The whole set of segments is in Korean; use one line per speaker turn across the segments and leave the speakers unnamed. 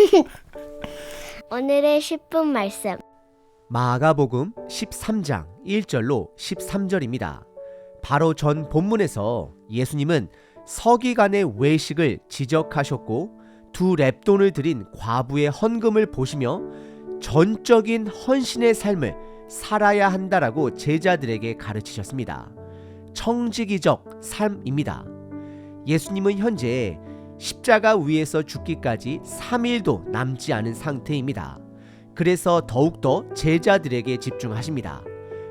오늘의 10분 말씀.
마가복음 13장 1절로 13절입니다. 바로 전 본문에서 예수님은 서기관의 외식을 지적하셨고 두 랩돈을 드린 과부의 헌금을 보시며 전적인 헌신의 삶을 살아야 한다라고 제자들에게 가르치셨습니다. 청지기적 삶입니다. 예수님은 현재 십자가 위에서 죽기까지 3일도 남지 않은 상태입니다. 그래서 더욱더 제자들에게 집중하십니다.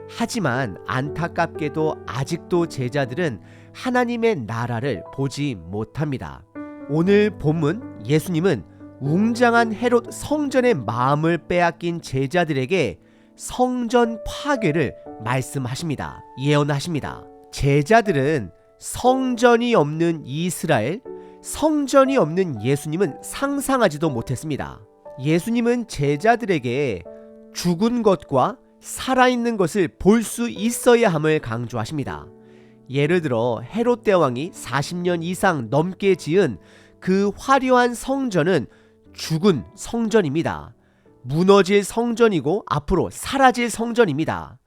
하지만 안타깝게도 아직도 제자들은 하나님의 나라를 보지 못합니다. 오늘 본문 예수님은 웅장한 헤롯 성전의 마음을 빼앗긴 제자들에게 성전 파괴를 말씀하십니다. 예언하십니다. 제자들은 성전이 없는 이스라엘, 성전이 없는 예수님은 상상하지도 못했습니다. 예수님은 제자들에게 죽은 것과 살아있는 것을 볼 수 있어야 함을 강조하십니다. 예를 들어 헤롯 대왕이 40년 이상 넘게 지은 그 화려한 성전은 죽은 성전입니다. 무너질 성전이고 앞으로 사라질 성전입니다.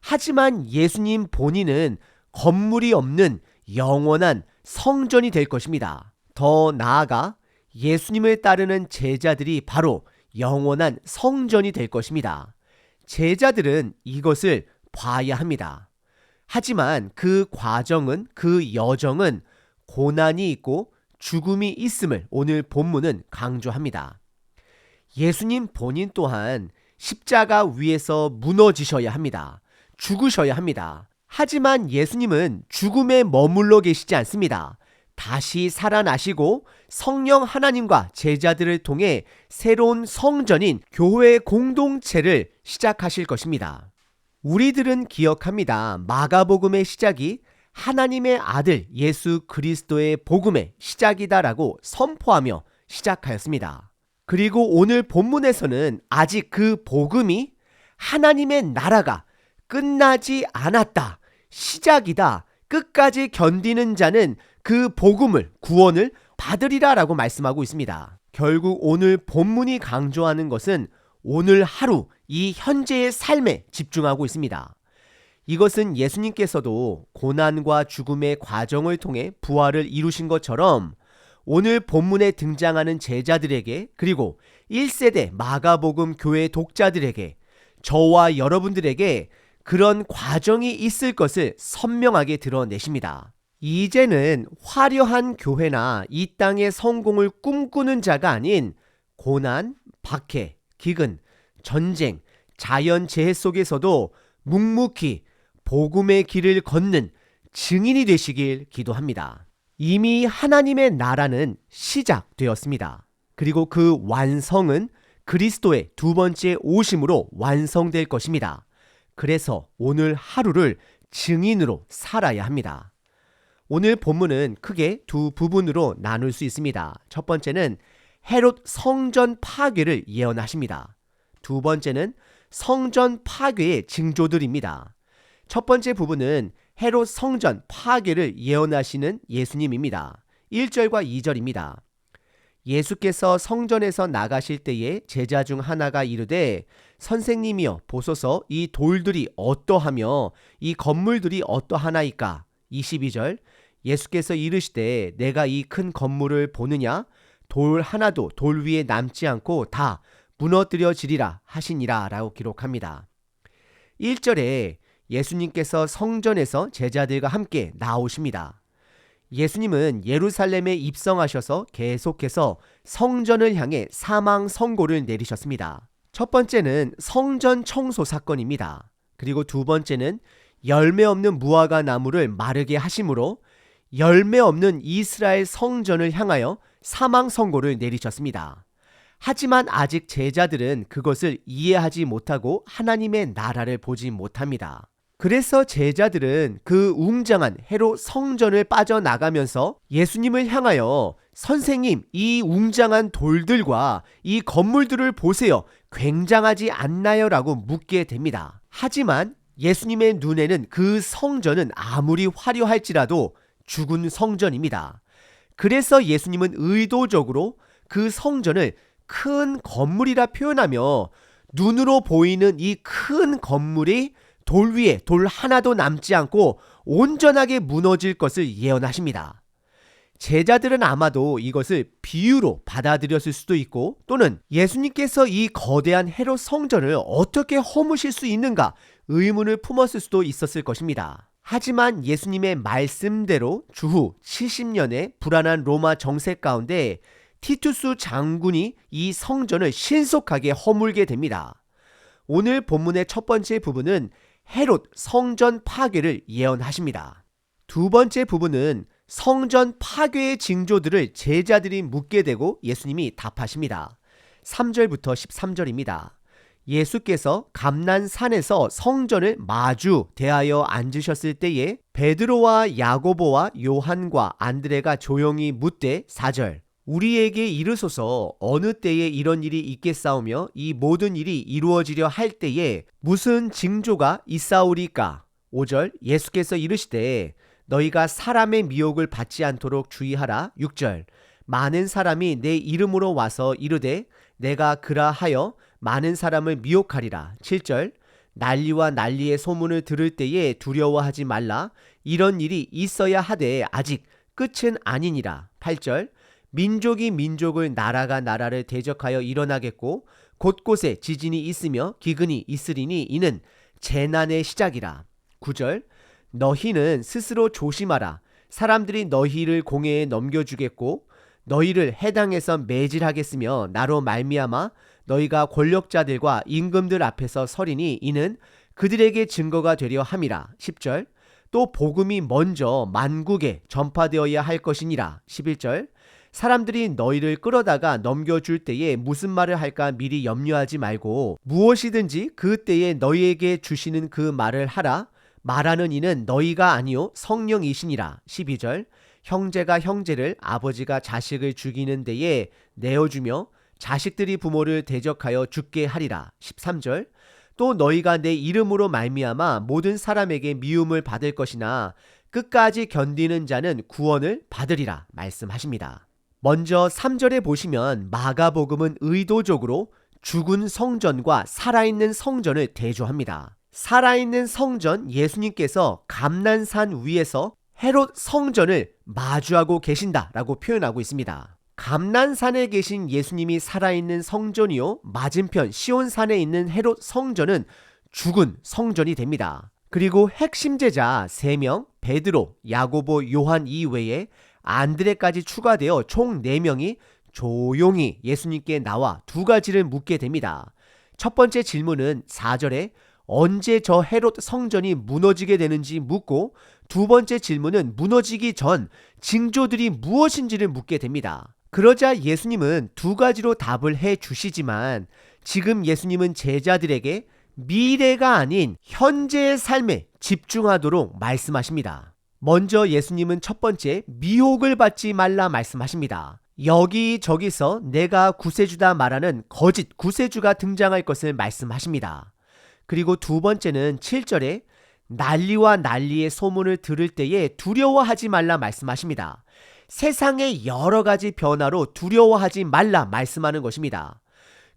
하지만 예수님 본인은 건물이 없는 영원한 성전이 될 것입니다. 더 나아가 예수님을 따르는 제자들이 바로 영원한 성전이 될 것입니다. 제자들은 이것을 봐야 합니다. 하지만 그 과정은 그 여정은 고난이 있고 죽음이 있음을 오늘 본문은 강조합니다. 예수님 본인 또한 십자가 위에서 무너지셔야 합니다. 죽으셔야 합니다. 하지만 예수님은 죽음에 머물러 계시지 않습니다. 다시 살아나시고 성령 하나님과 제자들을 통해 새로운 성전인 교회 공동체를 시작하실 것입니다. 우리들은 기억합니다. 마가복음의 시작이 하나님의 아들 예수 그리스도의 복음의 시작이다라고 선포하며 시작하였습니다. 그리고 오늘 본문에서는 아직 그 복음이 하나님의 나라가 끝나지 않았다. 시작이다. 끝까지 견디는 자는 그 복음을 구원을 받으리라 라고 말씀하고 있습니다. 결국 오늘 본문이 강조하는 것은 오늘 하루 이 현재의 삶에 집중하고 있습니다. 이것은 예수님께서도 고난과 죽음의 과정을 통해 부활을 이루신 것처럼 오늘 본문에 등장하는 제자들에게 그리고 1세대 마가복음 교회 독자들에게 저와 여러분들에게 그런 과정이 있을 것을 선명하게 드러내십니다. 이제는 화려한 교회나 이 땅의 성공을 꿈꾸는 자가 아닌 고난, 박해, 기근, 전쟁, 자연 재해 속에서도 묵묵히 복음의 길을 걷는 증인이 되시길 기도합니다. 이미 하나님의 나라는 시작되었습니다. 그리고 그 완성은 그리스도의 두 번째 오심으로 완성될 것입니다. 그래서 오늘 하루를 증인으로 살아야 합니다. 오늘 본문은 크게 두 부분으로 나눌 수 있습니다. 첫 번째는 헤롯 성전 파괴를 예언하십니다. 두 번째는 성전 파괴의 징조들입니다. 첫 번째 부분은 헤롯 성전 파괴를 예언하시는 예수님입니다. 1절과 2절입니다. 예수께서 성전에서 나가실 때에 제자 중 하나가 이르되 선생님이여 보소서 이 돌들이 어떠하며 이 건물들이 어떠하나이까 22절 예수께서 이르시되 내가 이 큰 건물을 보느냐 돌 하나도 돌 위에 남지 않고 다 무너뜨려지리라 하시니라 라고 기록합니다. 1절에 예수님께서 성전에서 제자들과 함께 나오십니다. 예수님은 예루살렘에 입성하셔서 계속해서 성전을 향해 사망 선고를 내리셨습니다. 첫 번째는 성전 청소 사건입니다. 그리고 두 번째는 열매 없는 무화과 나무를 마르게 하심으로 열매 없는 이스라엘 성전을 향하여 사망 선고를 내리셨습니다. 하지만 아직 제자들은 그것을 이해하지 못하고 하나님의 나라를 보지 못합니다. 그래서 제자들은 그 웅장한 해로 성전을 빠져나가면서 예수님을 향하여 선생님, 이 웅장한 돌들과 이 건물들을 보세요. 굉장하지 않나요? 라고 묻게 됩니다. 하지만 예수님의 눈에는 그 성전은 아무리 화려할지라도 죽은 성전입니다. 그래서 예수님은 의도적으로 그 성전을 큰 건물이라 표현하며 눈으로 보이는 이 큰 건물이 돌 위에 돌 하나도 남지 않고 온전하게 무너질 것을 예언하십니다. 제자들은 아마도 이것을 비유로 받아들였을 수도 있고 또는 예수님께서 이 거대한 헤롯 성전을 어떻게 허무실 수 있는가 의문을 품었을 수도 있었을 것입니다. 하지만 예수님의 말씀대로 주후 70년의 불안한 로마 정세 가운데 티투스 장군이 이 성전을 신속하게 허물게 됩니다. 오늘 본문의 첫 번째 부분은 헤롯 성전 파괴를 예언하십니다. 두 번째 부분은 성전 파괴의 징조들을 제자들이 묻게 되고 예수님이 답하십니다. 3절부터 13절입니다. 예수께서 감난산에서 성전을 마주 대하여 앉으셨을 때에 베드로와 야고보와 요한과 안드레가 조용히 묻되 4절 우리에게 이르소서 어느 때에 이런 일이 있겠사오며 이 모든 일이 이루어지려 할 때에 무슨 징조가 있사오리까 5절 예수께서 이르시되 너희가 사람의 미혹을 받지 않도록 주의하라. 6절. 많은 사람이 내 이름으로 와서 이르되 내가 그라 하여 많은 사람을 미혹하리라. 7절. 난리와 난리의 소문을 들을 때에 두려워하지 말라. 이런 일이 있어야 하되 아직 끝은 아니니라. 8절. 민족이 민족을 나라가 나라를 대적하여 일어나겠고 곳곳에 지진이 있으며 기근이 있으리니 이는 재난의 시작이라. 9절 너희는 스스로 조심하라. 사람들이 너희를 공회에 넘겨주겠고 너희를 해당에서 매질하겠으며 나로 말미암아 너희가 권력자들과 임금들 앞에서 서리니 이는 그들에게 증거가 되려 함이라. 10절. 또 복음이 먼저 만국에 전파되어야 할 것이니라. 11절. 사람들이 너희를 끌어다가 넘겨줄 때에 무슨 말을 할까 미리 염려하지 말고 무엇이든지 그 때에 너희에게 주시는 그 말을 하라 말하는 이는 너희가 아니요 성령이시니라 12절 형제가 형제를 아버지가 자식을 죽이는 데에 내어주며 자식들이 부모를 대적하여 죽게 하리라 13절 또 너희가 내 이름으로 말미암아 모든 사람에게 미움을 받을 것이나 끝까지 견디는 자는 구원을 받으리라 말씀하십니다. 먼저 3절에 보시면 마가복음은 의도적으로 죽은 성전과 살아있는 성전을 대조합니다. 살아있는 성전 예수님께서 감난산 위에서 헤롯 성전을 마주하고 계신다라고 표현하고 있습니다. 감난산에 계신 예수님이 살아있는 성전이요 맞은편 시온산에 있는 헤롯 성전은 죽은 성전이 됩니다. 그리고 핵심 제자 3명 베드로, 야고보, 요한 이외에 안드레까지 추가되어 총 4명이 조용히 예수님께 나와 두 가지를 묻게 됩니다. 첫 번째 질문은 4절에 언제 저 헤롯 성전이 무너지게 되는지 묻고 두 번째 질문은 무너지기 전 징조들이 무엇인지를 묻게 됩니다. 그러자 예수님은 두 가지로 답을 해 주시지만 지금 예수님은 제자들에게 미래가 아닌 현재의 삶에 집중하도록 말씀하십니다. 먼저 예수님은 첫 번째 미혹을 받지 말라 말씀하십니다. 여기저기서 내가 구세주다 말하는 거짓 구세주가 등장할 것을 말씀하십니다. 그리고 두 번째는 7절에 난리와 난리의 소문을 들을 때에 두려워하지 말라 말씀하십니다. 세상의 여러 가지 변화로 두려워하지 말라 말씀하는 것입니다.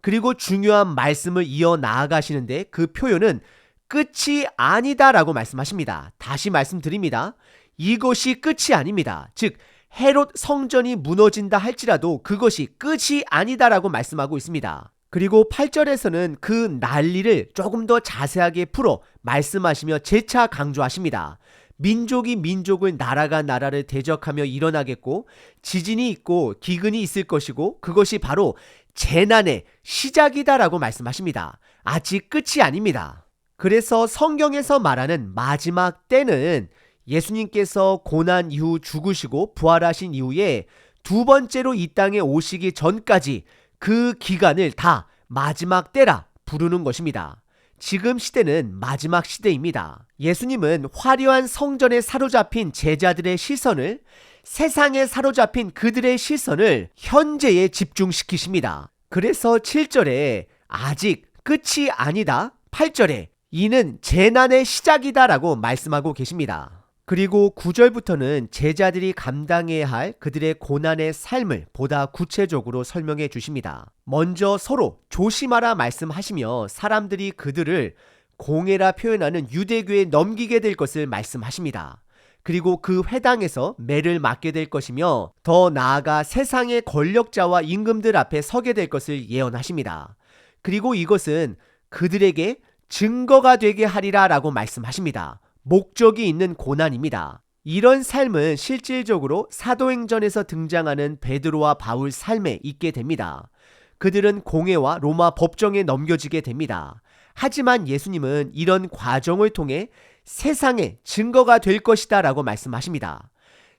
그리고 중요한 말씀을 이어 나아가시는데 그 표현은 끝이 아니다 라고 말씀하십니다. 다시 말씀드립니다. 이것이 끝이 아닙니다. 즉, 헤롯 성전이 무너진다 할지라도 그것이 끝이 아니다 라고 말씀하고 있습니다. 그리고 8절에서는 그 난리를 조금 더 자세하게 풀어 말씀하시며 재차 강조하십니다. 민족이 민족을 나라가 나라를 대적하며 일어나겠고 지진이 있고 기근이 있을 것이고 그것이 바로 재난의 시작이다라고 말씀하십니다. 아직 끝이 아닙니다. 그래서 성경에서 말하는 마지막 때는 예수님께서 고난 이후 죽으시고 부활하신 이후에 두 번째로 이 땅에 오시기 전까지 그 기간을 다 마지막 때라 부르는 것입니다. 지금 시대는 마지막 시대입니다. 예수님은 화려한 성전에 사로잡힌 제자들의 시선을 세상에 사로잡힌 그들의 시선을 현재에 집중시키십니다. 그래서 7절에 아직 끝이 아니다. 8절에 이는 재난의 시작이다라고 말씀하고 계십니다. 그리고 9절부터는 제자들이 감당해야 할 그들의 고난의 삶을 보다 구체적으로 설명해 주십니다. 먼저 서로 조심하라 말씀하시며 사람들이 그들을 공회라 표현하는 유대교에 넘기게 될 것을 말씀하십니다. 그리고 그 회당에서 매를 맞게 될 것이며 더 나아가 세상의 권력자와 임금들 앞에 서게 될 것을 예언하십니다. 그리고 이것은 그들에게 증거가 되게 하리라 라고 말씀하십니다. 목적이 있는 고난입니다. 이런 삶은 실질적으로 사도행전에서 등장하는 베드로와 바울 삶에 있게 됩니다. 그들은 공회와 로마 법정에 넘겨지게 됩니다. 하지만 예수님은 이런 과정을 통해 세상에 증거가 될 것이다 라고 말씀하십니다.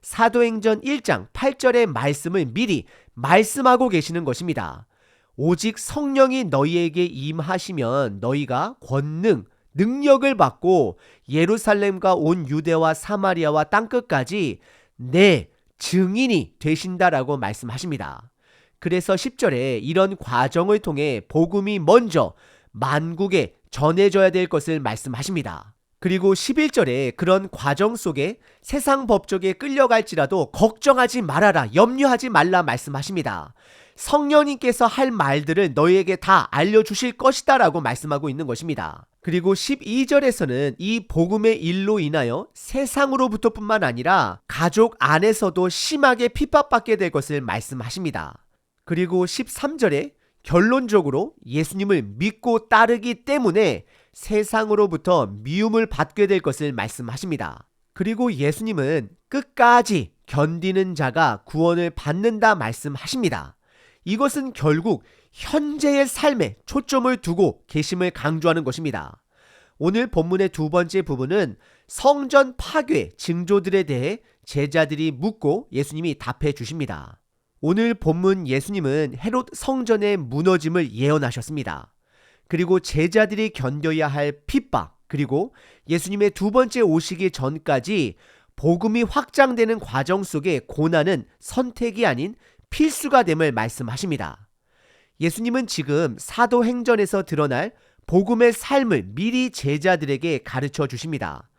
사도행전 1장 8절의 말씀을 미리 말씀하고 계시는 것입니다. 오직 성령이 너희에게 임하시면 너희가 권능, 능력을 받고 예루살렘과 온 유대와 사마리아와 땅끝까지 내 증인이 되신다라고 말씀하십니다. 그래서 10절에 이런 과정을 통해 복음이 먼저 만국에 전해져야 될 것을 말씀하십니다. 그리고 11절에 그런 과정 속에 세상 법적에 끌려갈지라도 걱정하지 말아라, 염려하지 말라 말씀하십니다. 성령님께서 할 말들을 너희에게 다 알려주실 것이다 라고 말씀하고 있는 것입니다. 그리고 12절에서는 이 복음의 일로 인하여 세상으로부터 뿐만 아니라 가족 안에서도 심하게 핍박받게 될 것을 말씀하십니다. 그리고 13절에 결론적으로 예수님을 믿고 따르기 때문에 세상으로부터 미움을 받게 될 것을 말씀하십니다. 그리고 예수님은 끝까지 견디는 자가 구원을 받는다 말씀하십니다. 이것은 결국 현재의 삶에 초점을 두고 계심을 강조하는 것입니다. 오늘 본문의 두 번째 부분은 성전 파괴 징조들에 대해 제자들이 묻고 예수님이 답해 주십니다. 오늘 본문 예수님은 헤롯 성전의 무너짐을 예언하셨습니다. 그리고 제자들이 견뎌야 할 핍박, 그리고 예수님의 두 번째 오시기 전까지 복음이 확장되는 과정 속에 고난은 선택이 아닌 필수가 됨을 말씀하십니다. 예수님은 지금 사도행전에서 드러날 복음의 삶을 미리 제자들에게 가르쳐 주십니다.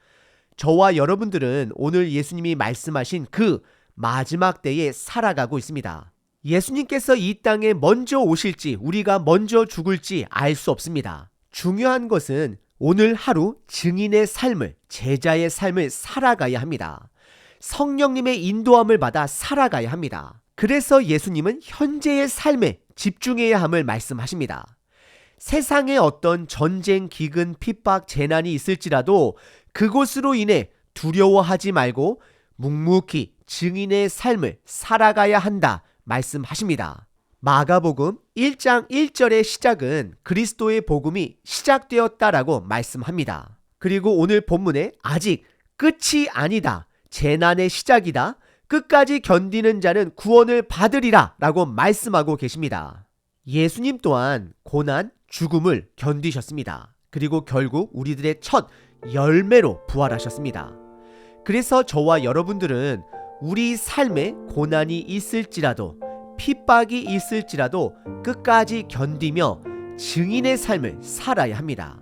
저와 여러분들은 오늘 예수님이 말씀하신 그 마지막 때에 살아가고 있습니다. 예수님께서 이 땅에 먼저 오실지 우리가 먼저 죽을지 알 수 없습니다. 중요한 것은 오늘 하루 증인의 삶을, 제자의 삶을 살아가야 합니다. 성령님의 인도함을 받아 살아가야 합니다. 그래서 예수님은 현재의 삶에 집중해야 함을 말씀하십니다. 세상에 어떤 전쟁, 기근, 핍박, 재난이 있을지라도 그곳으로 인해 두려워하지 말고 묵묵히 증인의 삶을 살아가야 한다 말씀하십니다. 마가복음 1장 1절의 시작은 그리스도의 복음이 시작되었다라고 말씀합니다. 그리고 오늘 본문에 아직 끝이 아니다. 재난의 시작이다. 끝까지 견디는 자는 구원을 받으리라 라고 말씀하고 계십니다. 예수님 또한 고난, 죽음을 견디셨습니다. 그리고 결국 우리들의 첫 열매로 부활하셨습니다. 그래서 저와 여러분들은 우리 삶에 고난이 있을지라도 핍박이 있을지라도 끝까지 견디며 증인의 삶을 살아야 합니다.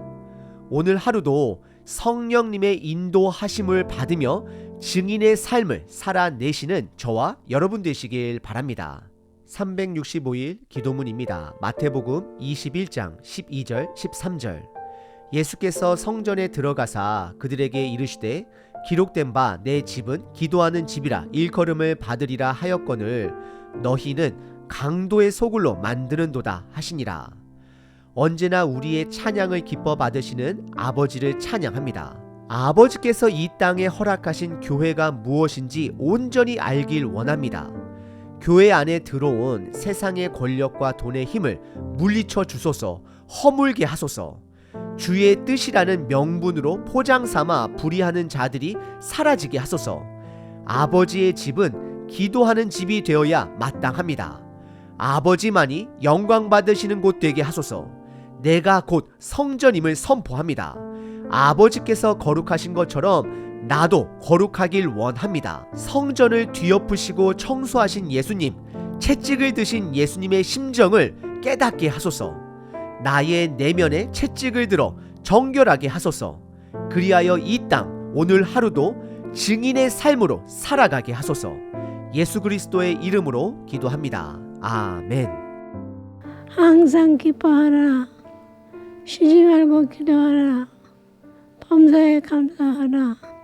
오늘 하루도 성령님의 인도하심을 받으며 증인의 삶을 살아내시는 저와 여러분 되시길 바랍니다. 365일 기도문입니다. 마태복음 21장 12절 13절 예수께서 성전에 들어가사 그들에게 이르시되 기록된 바 내 집은 기도하는 집이라 일컬음을 받으리라 하였거늘 너희는 강도의 소굴로 만드는도다 하시니라. 언제나 우리의 찬양을 기뻐 받으시는 아버지를 찬양합니다. 아버지께서 이 땅에 허락하신 교회가 무엇인지 온전히 알길 원합니다. 교회 안에 들어온 세상의 권력과 돈의 힘을 물리쳐 주소서 허물게 하소서 주의 뜻이라는 명분으로 포장 삼아 불의하는 자들이 사라지게 하소서 아버지의 집은 기도하는 집이 되어야 마땅합니다. 아버지만이 영광 받으시는 곳 되게 하소서 내가 곧 성전임을 선포합니다. 아버지께서 거룩하신 것처럼 나도 거룩하길 원합니다. 성전을 뒤엎으시고 청소하신 예수님, 채찍을 드신 예수님의 심정을 깨닫게 하소서. 나의 내면에 채찍을 들어 정결하게 하소서. 그리하여 이 땅 오늘 하루도 증인의 삶으로 살아가게 하소서. 예수 그리스도의 이름으로 기도합니다. 아멘.
항상 기뻐하라. 쉬지 말고 기도하라. 범사에 감사하라.